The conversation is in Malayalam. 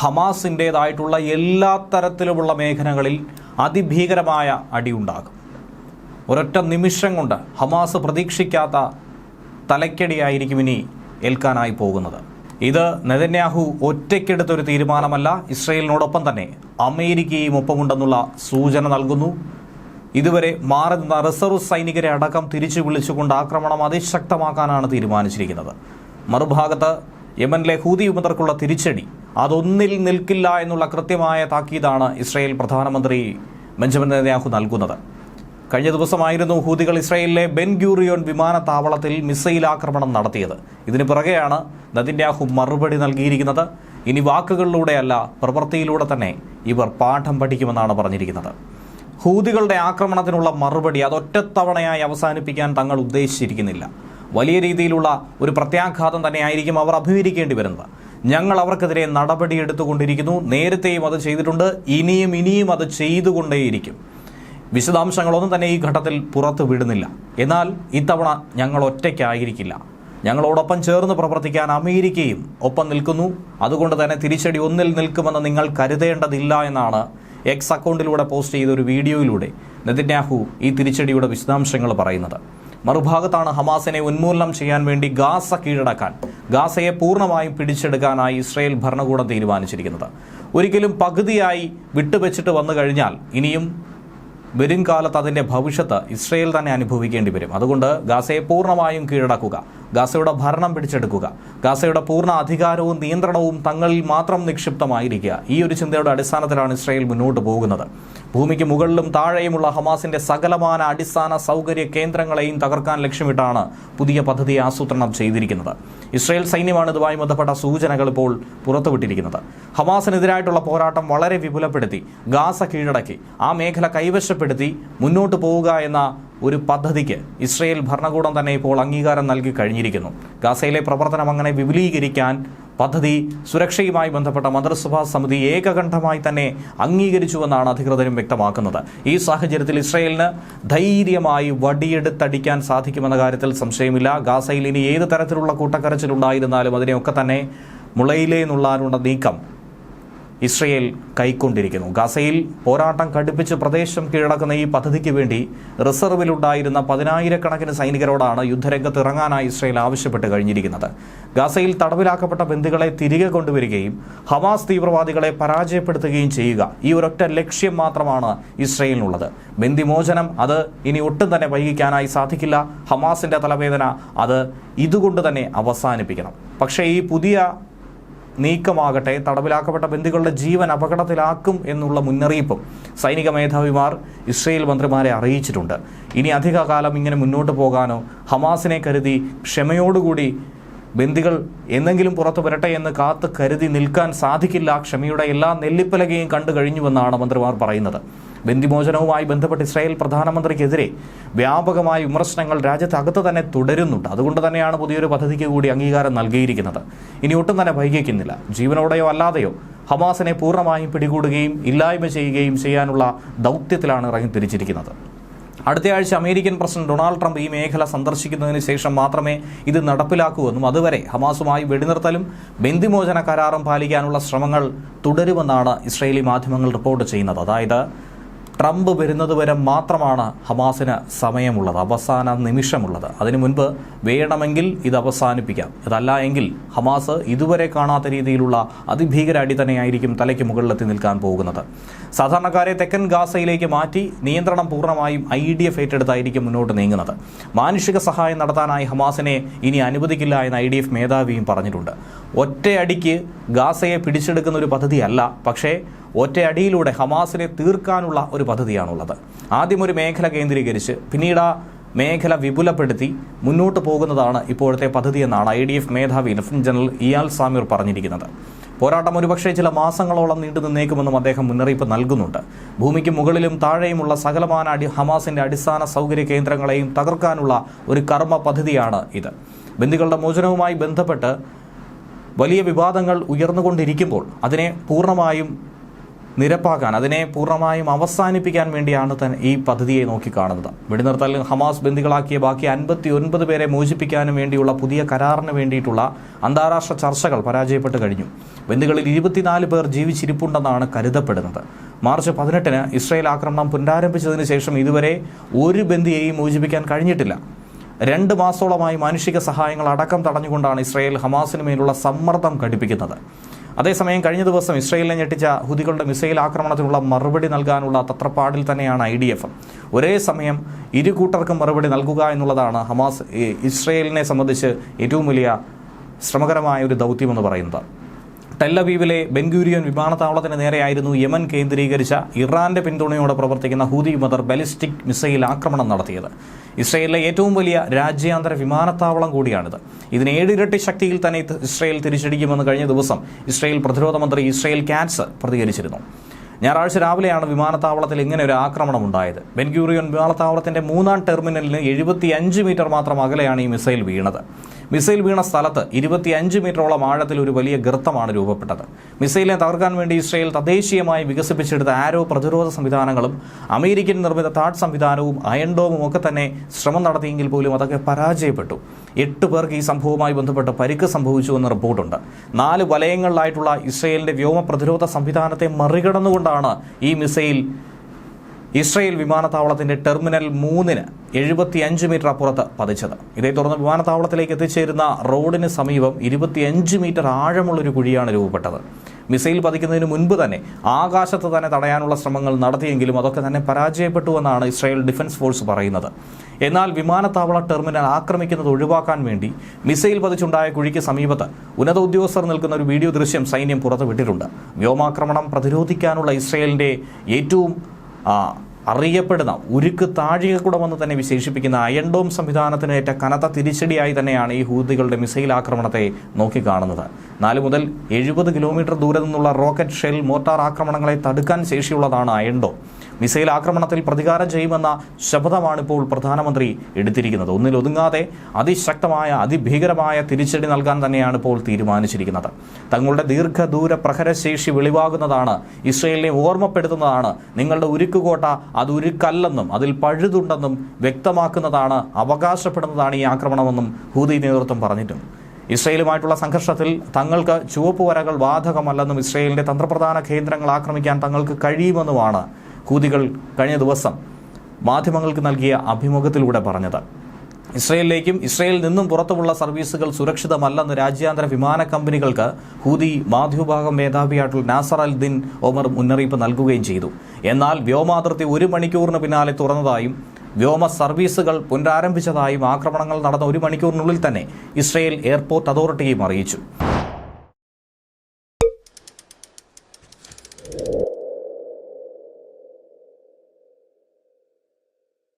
ഹമാസിന്റേതായിട്ടുള്ള എല്ലാ തരത്തിലുമുള്ള മേഖലകളിൽ അതിഭീകരമായ അടിയുണ്ടാകും. ഒരൊറ്റ നിമിഷം കൊണ്ട് ഹമാസ് പ്രതീക്ഷിക്കാത്ത തലയ്ക്കടിയായിരിക്കും ഇനി ഏൽക്കാനായി പോകുന്നത്. ഇത് നെതന്യാഹു ഒറ്റയ്ക്കെടുത്തൊരു തീരുമാനമല്ല ഇസ്രയേലിനോടൊപ്പം തന്നെ അമേരിക്കയും ഒപ്പമുണ്ടെന്നുള്ള സൂചന നൽകുന്നു. ഇതുവരെ മാറി നിന്ന റിസർവ് സൈനികരെ അടക്കം തിരിച്ചു വിളിച്ചുകൊണ്ട് ആക്രമണം അതിശക്തമാക്കാനാണ് തീരുമാനിച്ചിരിക്കുന്നത്. മറുഭാഗത്ത് യമനിലെ ഹൂതി വിമതർക്കുള്ള തിരിച്ചടി. അതൊന്നിൽ നിൽക്കില്ല എന്നുള്ള കൃത്യമായ താക്കീതാണ് ഇസ്രായേൽ പ്രധാനമന്ത്രി ബെഞ്ചമിൻ നെതന്യാഹു നൽകുന്നത്. കഴിഞ്ഞ ദിവസമായിരുന്നു ഹൂതികൾ ഇസ്രായേലിലെ ബെൻ ഗ്യൂറിയോൺ വിമാനത്താവളത്തിൽ മിസൈൽ ആക്രമണം നടത്തിയത്. ഇതിന് പിറകെയാണ് നദിന്യാഹു മറുപടി നൽകിയിരിക്കുന്നത്. ഇനി വാക്കുകളിലൂടെയല്ല പ്രവൃത്തിയിലൂടെ തന്നെ ഇവർ പാഠം പഠിക്കുമെന്നാണ് പറഞ്ഞിരിക്കുന്നത്. ഹൂതികളുടെ ആക്രമണത്തിനുള്ള മറുപടി അതൊറ്റത്തവണയായി അവസാനിപ്പിക്കാൻ തങ്ങൾ ഉദ്ദേശിച്ചിരിക്കുന്നില്ല. വലിയ രീതിയിലുള്ള ഒരു പ്രത്യാഘാതം തന്നെയായിരിക്കും അവർ അഭിമുഖീകരിക്കേണ്ടി വരുന്നത്. ഞങ്ങൾ അവർക്കെതിരെ നടപടിയെടുത്തുകൊണ്ടിരിക്കുന്നു നേരത്തെയും അത് ചെയ്തിട്ടുണ്ട്. ഇനിയും ഇനിയും അത് ചെയ്തുകൊണ്ടേയിരിക്കും. വിശദാംശങ്ങളൊന്നും തന്നെ ഈ ഘട്ടത്തിൽ പുറത്തു വിടുന്നില്ല. എന്നാൽ ഇത്തവണ ഞങ്ങൾ ഒറ്റയ്ക്കായിരിക്കില്ല. ഞങ്ങളോടൊപ്പം ചേർന്ന് പ്രവർത്തിക്കാൻ അമേരിക്കയും ഒപ്പം നിൽക്കുന്നു. അതുകൊണ്ട് തന്നെ തിരിച്ചടി ഒന്നിൽ നിൽക്കുമെന്ന് നിങ്ങൾ കരുതേണ്ടതില്ല എന്നാണ് എക്സ് അക്കൗണ്ടിലൂടെ പോസ്റ്റ് ചെയ്ത ഒരു വീഡിയോയിലൂടെ നെതിന്യാഹു ഈ തിരിച്ചടിയുടെ വിശദാംശങ്ങൾ പറയുന്നത്. മറുഭാഗത്താണ് ഹമാസിനെ ഉന്മൂലനം ചെയ്യാൻ വേണ്ടി ഗാസ കീഴടക്കാൻ ഗാസയെ പൂർണമായും പിടിച്ചെടുക്കാനായി ഇസ്രയേൽ ഭരണകൂടം തീരുമാനിച്ചിരിക്കുന്നത്. ഒരിക്കലും പകുതിയായി വിട്ടുവെച്ചിട്ട് വന്നു കഴിഞ്ഞാൽ ഇനിയും വരും കാലത്ത് അതിന്റെ ഭവിഷ്യത്ത് ഇസ്രയേൽ തന്നെ അനുഭവിക്കേണ്ടി വരും. അതുകൊണ്ട് ഗാസയെ പൂർണമായും കീഴടക്കുക ഗാസയുടെ ഭരണം പിടിച്ചെടുക്കുക ഗാസയുടെ പൂർണ അധികാരവും നിയന്ത്രണവും തങ്ങളിൽ മാത്രം നിക്ഷിപ്തമായിരിക്കുക ഈ ഒരു ചിന്തയുടെ അടിസ്ഥാനത്തിലാണ് ഇസ്രയേൽ മുന്നോട്ട് പോകുന്നത്. ഭൂമിക്ക് മുകളിലും താഴെയുമുള്ള ഹമാസിന്റെ സകലമാന അടിസ്ഥാന സൗകര്യ കേന്ദ്രങ്ങളെയും തകർക്കാൻ ലക്ഷ്യമിട്ടാണ് പുതിയ പദ്ധതി ആസൂത്രണം ചെയ്തിരിക്കുന്നത്. ഇസ്രയേൽ സൈന്യമാണ് ഇതുമായി ബന്ധപ്പെട്ട സൂചനകൾ ഇപ്പോൾ പുറത്തുവിട്ടിരിക്കുന്നത്. ഹമാസിനെതിരായിട്ടുള്ള പോരാട്ടം വളരെ വിപുലപ്പെടുത്തി ഗാസ കീഴടക്കി ആ മേഖല കൈവശപ്പെടുത്തി മുന്നോട്ട് പോവുക എന്ന ഒരു പദ്ധതിക്ക് ഇസ്രയേൽ ഭരണകൂടം തന്നെ ഇപ്പോൾ അംഗീകാരം നൽകി കഴിഞ്ഞിരിക്കുന്നു. ഗാസയിലെ പ്രവർത്തനം അങ്ങനെ വിപുലീകരിക്കാൻ പദ്ധതി സുരക്ഷയുമായി ബന്ധപ്പെട്ട മന്ത്രിസഭാ സമിതി ഏകകണ്ഠമായി തന്നെ അംഗീകരിച്ചുവെന്നാണ് അധികൃതരും വ്യക്തമാക്കുന്നത്. ഈ സാഹചര്യത്തിൽ ഇസ്രയേലിന് ധൈര്യമായി വടിയെടുത്തടിക്കാൻ സാധിക്കുമെന്ന കാര്യത്തിൽ സംശയമില്ല. ഗാസയിൽ ഇനി ഏത് തരത്തിലുള്ള കൂട്ടക്കരച്ചിലുണ്ടായിരുന്നാലും അതിനെയൊക്കെ തന്നെ മുളയിലേ നുള്ളാനുള്ള നീക്കം ഇസ്രയേൽ കൈക്കൊണ്ടിരിക്കുന്നു. ഗസയിൽ പോരാട്ടം കടുപ്പിച്ച് പ്രദേശം കീഴടക്കുന്ന ഈ പദ്ധതിക്ക് വേണ്ടി റിസർവിലുണ്ടായിരുന്ന പതിനായിരക്കണക്കിന് സൈനികരോടാണ് യുദ്ധരംഗത്ത് ഇറങ്ങാനായി ഇസ്രയേൽ ആവശ്യപ്പെട്ട് കഴിഞ്ഞിരിക്കുന്നത്. ഗസയിൽ തടവിലാക്കപ്പെട്ട ബന്ധുക്കളെ തിരികെ കൊണ്ടുവരികയും ഹമാസ് തീവ്രവാദികളെ പരാജയപ്പെടുത്തുകയും ചെയ്യുക ഈ ഒരൊറ്റ ലക്ഷ്യം മാത്രമാണ് ഇസ്രയേലിനുള്ളത്. ബന്ദിമോചനം അത് ഇനി ഒട്ടും തന്നെ വൈകിക്കാനായി സാധിക്കില്ല. ഹമാസിന്റെ തലവേദന അത് ഇതുകൊണ്ട് തന്നെ അവസാനിപ്പിക്കണം. പക്ഷേ ഈ പുതിയ നീക്കമാകട്ടെ തടവിലാക്കപ്പെട്ട ബന്ധുക്കളുടെ ജീവൻ അപകടത്തിലാക്കും എന്നുള്ള മുന്നറിയിപ്പും സൈനിക മേധാവിമാർ ഇസ്രയേൽ മന്ത്രിമാരെ അറിയിച്ചിട്ടുണ്ട്. ഇനി അധികകാലം ഇങ്ങനെ മുന്നോട്ട് പോകാനോ ഹമാസിനെ കരുതി ക്ഷമയോടുകൂടി ബന്ദികൾ എന്നെങ്കിലും പുറത്തു വരട്ടെ എന്ന് കാത്ത് കരുതി നിൽക്കാൻ സാധിക്കില്ല. ക്ഷമയുടെ എല്ലാ നെല്ലിപ്പലകയും കണ്ടു കഴിഞ്ഞുവെന്നാണ് മന്ത്രിമാർ പറയുന്നത്. ബന്ദിമോചനവുമായി ബന്ധപ്പെട്ട് ഇസ്രായേൽ പ്രധാനമന്ത്രിക്കെതിരെ വ്യാപകമായ വിമർശനങ്ങൾ രാജ്യത്തകത്ത് തന്നെ തുടരുന്നുണ്ട്. അതുകൊണ്ട് തന്നെയാണ് പുതിയൊരു പദ്ധതിക്ക് കൂടി അംഗീകാരം നൽകിയിരിക്കുന്നത്. ഇനി ഒട്ടും തന്നെ വൈകിക്കുന്നില്ല. ജീവനോടെയോ അല്ലാതെയോ ഹമാസിനെ പൂർണമായും പിടികൂടുകയും ഇല്ലായ്മ ചെയ്യുകയും ചെയ്യാനുള്ള ദൗത്യത്തിലാണ് ഇറങ്ങി തിരിച്ചിരിക്കുന്നത്. അടുത്തയാഴ്ച അമേരിക്കൻ പ്രസിഡന്റ് ഡൊണാൾഡ് ട്രംപ് ഈ മേഖല സന്ദർശിക്കുന്നതിന് ശേഷം മാത്രമേ ഇത് നടപ്പിലാക്കൂവെന്നും അതുവരെ ഹമാസുമായി വെടിനിർത്തലും ബന്ദിമോചന കരാറും പാലിക്കാനുള്ള ശ്രമങ്ങൾ തുടരുമെന്നാണ് ഇസ്രയേലി മാധ്യമങ്ങൾ റിപ്പോർട്ട് ചെയ്യുന്നത്. അതായത് ട്രംപ് വരുന്നത് വരെ മാത്രമാണ് ഹമാസിന് സമയമുള്ളത് അവസാന നിമിഷമുള്ളത്. അതിനു മുൻപ് വേണമെങ്കിൽ ഇത് അവസാനിപ്പിക്കാം. ഇതല്ല എങ്കിൽ ഹമാസ് ഇതുവരെ കാണാത്ത രീതിയിലുള്ള അതിഭീകര അടി തന്നെയായിരിക്കും തലയ്ക്ക് മുകളിലെത്തി നിൽക്കാൻ പോകുന്നത്. സാധാരണക്കാരെ തെക്കൻ ഗാസയിലേക്ക് മാറ്റി നിയന്ത്രണം പൂർണമായും ഐ ഡി എഫ് ഏറ്റെടുത്തായിരിക്കും മുന്നോട്ട് നീങ്ങുന്നത്. മാനുഷിക സഹായം നടത്താനായി ഹമാസിനെ ഇനി അനുവദിക്കില്ല എന്ന് ഐ ഡി എഫ് മേധാവിയും പറഞ്ഞിട്ടുണ്ട്. ഒറ്റയടിക്ക് ഗാസയെ പിടിച്ചെടുക്കുന്ന ഒരു പദ്ധതിയല്ല പക്ഷേ ഒറ്റയടിയിലൂടെ ഹമാസിനെ തീർക്കാനുള്ള ഒരു പദ്ധതിയാണുള്ളത്. ആദ്യം ഒരു മേഖല കേന്ദ്രീകരിച്ച് പിന്നീട് ആ മേഖല വിപുലപ്പെടുത്തി മുന്നോട്ട് പോകുന്നതാണ് ഇപ്പോഴത്തെ പദ്ധതി എന്നാണ് ഐ ഡി എഫ് മേധാവി ലഫ്റ്റനന്റ് ജനറൽ ഇയാൽ സാമീർ പറഞ്ഞിരിക്കുന്നത്. പോരാട്ടം ഒരുപക്ഷേ ചില മാസങ്ങളോളം നീണ്ടു നിന്നേക്കുമെന്നും അദ്ദേഹം മുന്നറിയിപ്പ് നൽകുന്നുണ്ട്. ഭൂമിക്ക് മുകളിലും താഴെയുമുള്ള സകലമാന അടി ഹമാസിന്റെ അടിസ്ഥാന സൗകര്യ കേന്ദ്രങ്ങളെയും തകർക്കാനുള്ള ഒരു കർമ്മ പദ്ധതിയാണ് ഇത്. ബന്ദികളുടെ മോചനവുമായി ബന്ധപ്പെട്ട് വലിയ വിവാദങ്ങൾ ഉയർന്നുകൊണ്ടിരിക്കുമ്പോൾ അതിനെ പൂർണമായും നിരപ്പാക്കാൻ അതിനെ പൂർണമായും അവസാനിപ്പിക്കാൻ വേണ്ടിയാണ് തന്നെ ഈ പദ്ധതിയെ നോക്കിക്കാണുന്നത്. വെടിനിർത്തലിൽ ഹമാസ് ബന്ദികളാക്കിയ ബാക്കി അൻപത്തി ഒൻപത് പേരെ മോചിപ്പിക്കാനും വേണ്ടിയുള്ള പുതിയ കരാറിന് വേണ്ടിയിട്ടുള്ള അന്താരാഷ്ട്ര ചർച്ചകൾ പരാജയപ്പെട്ട് കഴിഞ്ഞു. ബന്ദികളിൽ ഇരുപത്തിനാല് പേർ ജീവിച്ചിരിപ്പുണ്ടെന്നാണ് കരുതപ്പെടുന്നത്. മാർച്ച് പതിനെട്ടിന് ഇസ്രായേൽ ആക്രമണം പുനരാരംഭിച്ചതിന് ശേഷം ഇതുവരെ ഒരു ബന്ദിയെയും മോചിപ്പിക്കാൻ കഴിഞ്ഞിട്ടില്ല. രണ്ട് മാസത്തോളമായി മാനുഷിക സഹായങ്ങൾ അടക്കം തടഞ്ഞുകൊണ്ടാണ് ഇസ്രായേൽ ഹമാസിന് മേലുള്ള സമ്മർദ്ദം ഘടിപ്പിക്കുന്നത്. അതേസമയം കഴിഞ്ഞ ദിവസം ഇസ്രയേലിനെ ഞെട്ടിച്ച ഹുദികളുടെ മിസൈൽ ആക്രമണത്തിനുള്ള മറുപടി നൽകാനുള്ള തത്രപ്പാടിൽ തന്നെയാണ് ഐ ഡി എഫ്. ഒരേ സമയം ഇരു കൂട്ടർക്കും മറുപടി നൽകുക എന്നുള്ളതാണ് ഹമാസ് ഇസ്രയേലിനെ സംബന്ധിച്ച് ഏറ്റവും വലിയ ശ്രമകരമായ ഒരു ദൗത്യമെന്ന് പറയുന്നത്. ടെല്ലവീവിലെ ബെൻഗൂരിയൻ വിമാനത്താവളത്തിന് നേരെയായിരുന്നു യമൻ കേന്ദ്രീകരിച്ച ഇറാന്റെ പിന്തുണയോടെ പ്രവർത്തിക്കുന്ന ഹൂതി മദർ ബലിസ്റ്റിക് മിസൈൽ ആക്രമണം നടത്തിയത്. ഇസ്രയേലിലെ ഏറ്റവും വലിയ രാജ്യാന്തര വിമാനത്താവളം കൂടിയാണിത്. ഇതിന് ഏഴിരട്ടി ശക്തിയിൽ തന്നെ ഇസ്രയേൽ തിരിച്ചടിക്കുമെന്ന് കഴിഞ്ഞ ദിവസം ഇസ്രയേൽ പ്രതിരോധ മന്ത്രി ഇസ്രയേൽ കാറ്റ്സ് പ്രതികരിച്ചിരുന്നു. ഞായറാഴ്ച രാവിലെയാണ് വിമാനത്താവളത്തിൽ ഇങ്ങനെ ഒരു ആക്രമണം ഉണ്ടായത്. ബെൻഗൂറിയൻ വിമാനത്താവളത്തിന്റെ മൂന്നാം ടെർമിനലിന് എഴുപത്തിയഞ്ച് മീറ്റർ മാത്രം അകലെയാണ് ഈ മിസൈൽ വീണത്. മിസൈൽ വീണ സ്ഥലത്ത് ഇരുപത്തിയഞ്ച് മീറ്ററോളം ആഴത്തിൽ ഒരു വലിയ ഗർത്തമാണ് രൂപപ്പെട്ടത്. മിസൈലിനെ തകർക്കാൻ വേണ്ടി ഇസ്രയേൽ തദ്ദേശീയമായി വികസിപ്പിച്ചെടുത്ത ആരോ പ്രതിരോധ സംവിധാനങ്ങളും അമേരിക്കൻ നിർമ്മിത താഡ് സംവിധാനവും അയൺഡോമും ഒക്കെ തന്നെ ശ്രമം നടത്തിയെങ്കിൽ പോലും അതൊക്കെ പരാജയപ്പെട്ടു. എട്ട് പേർക്ക് ഈ സംഭവവുമായി ബന്ധപ്പെട്ട് പരിക്ക് സംഭവിച്ചുവെന്ന് റിപ്പോർട്ടുണ്ട്. നാല് വലയങ്ങളിലായിട്ടുള്ള ഇസ്രയേലിന്റെ വ്യോമ പ്രതിരോധ സംവിധാനത്തെ മറികടന്നുകൊണ്ടാണ് ഈ മിസൈൽ ഇസ്രയേൽ വിമാനത്താവളത്തിന്റെ ടെർമിനൽ മൂന്നിന് എഴുപത്തിയഞ്ച് മീറ്റർ അപ്പുറത്ത് പതിച്ചത്. ഇതേ തുടർന്ന് വിമാനത്താവളത്തിലേക്ക് എത്തിച്ചേരുന്ന റോഡിന് സമീപം ഇരുപത്തിയഞ്ച് മീറ്റർ ആഴമുള്ള ഒരു കുഴിയാണ് രൂപപ്പെട്ടത്. മിസൈൽ പതിക്കുന്നതിന് മുൻപ് തന്നെ ആകാശത്ത് തന്നെ തടയാനുള്ള ശ്രമങ്ങൾ നടത്തിയെങ്കിലും അതൊക്കെ തന്നെ പരാജയപ്പെട്ടുവെന്നാണ് ഇസ്രായേൽ ഡിഫൻസ് ഫോഴ്സ് പറയുന്നത്. എന്നാൽ വിമാനത്താവള ടെർമിനൽ ആക്രമിക്കുന്നത് ഒഴിവാക്കാൻ വേണ്ടി മിസൈൽ പതിച്ചുണ്ടായ കുഴിക്ക് സമീപത്ത് ഉന്നത ഉദ്യോഗസ്ഥർ നിൽക്കുന്ന ഒരു വീഡിയോ ദൃശ്യം സൈന്യം പുറത്തുവിട്ടിട്ടുണ്ട്. വ്യോമാക്രമണം പ്രതിരോധിക്കാനുള്ള ഇസ്രായേലിന്റെ ഏറ്റവും അറിയപ്പെടുന്ന ഉരുക്ക് താഴികക്കുടമെന്ന് തന്നെ വിശേഷിപ്പിക്കുന്ന അയൺഡോം സംവിധാനത്തിന് ഏറ്റ കനത്ത തിരിച്ചടിയായി തന്നെയാണ് ഈ ഹൂതികളുടെ മിസൈൽ ആക്രമണത്തെ നോക്കിക്കാണുന്നത് നാല് മുതൽ എഴുപത് കിലോമീറ്റർ ദൂരെ നിന്നുള്ള റോക്കറ്റ് ഷെൽ മോർട്ടാർ ആക്രമണങ്ങളെ തടുക്കാൻ ശേഷിയുള്ളതാണ് അയൺഡോം. മിസൈൽ ആക്രമണത്തിൽ പ്രതികാരം ചെയ്യുമെന്ന ശപഥമാണ് ഇപ്പോൾ പ്രധാനമന്ത്രി എടുത്തിരിക്കുന്നത്. ഒന്നിലൊതുങ്ങാതെ അതിശക്തമായ അതിഭീകരമായ തിരിച്ചടി നൽകാൻ തന്നെയാണ് ഇപ്പോൾ തീരുമാനിച്ചിരിക്കുന്നത്. തങ്ങളുടെ ദീർഘദൂര പ്രഹരശേഷി വെളിവാകുന്നതാണ് ഇസ്രയേലിനെ ഓർമ്മപ്പെടുത്തുന്നതാണ്. നിങ്ങളുടെ ഉരുക്കുകോട്ട അത് ഉരുക്കല്ലെന്നും അതിൽ പഴുതുണ്ടെന്നും വ്യക്തമാക്കുന്നതാണ് അവകാശപ്പെടുന്നതാണ് ഈ ആക്രമണമെന്നും ഹൂതി നേതൃത്വം പറഞ്ഞിട്ടുണ്ട്. ഇസ്രയേലുമായിട്ടുള്ള സംഘർഷത്തിൽ തങ്ങൾക്ക് ചുവപ്പ് വരകൾ ബാധകമല്ലെന്നും ഇസ്രയേലിന്റെ തന്ത്രപ്രധാന കേന്ദ്രങ്ങൾ ആക്രമിക്കാൻ തങ്ങൾക്ക് കഴിയുമെന്നുമാണ് ഹൂതികൾ കഴിഞ്ഞ ദിവസം മാധ്യമങ്ങൾക്ക് നൽകിയ അഭിമുഖത്തിലൂടെ പറഞ്ഞത് ഇസ്രയേലിലേക്കും ഇസ്രയേലിൽ നിന്നും പുറത്തുമുള്ള സർവീസുകൾ സുരക്ഷിതമല്ലെന്ന് രാജ്യാന്തര വിമാന കമ്പനികൾക്ക് ഹൂതി മാധ്യമഭാഗം മേധാവിയായിട്ടുള്ള നാസർ അൽ ദിൻ ഒമർ മുന്നറിയിപ്പ് നൽകുകയും ചെയ്തു. എന്നാൽ വ്യോമാതിർത്തി ഒരു മണിക്കൂറിന് പിന്നാലെ തുറന്നതായും വ്യോമ സർവീസുകൾ പുനരാരംഭിച്ചതായും ആക്രമണങ്ങൾ നടന്ന ഒരു മണിക്കൂറിനുള്ളിൽ തന്നെ ഇസ്രയേൽ എയർപോർട്ട് അതോറിറ്റിയും അറിയിച്ചു.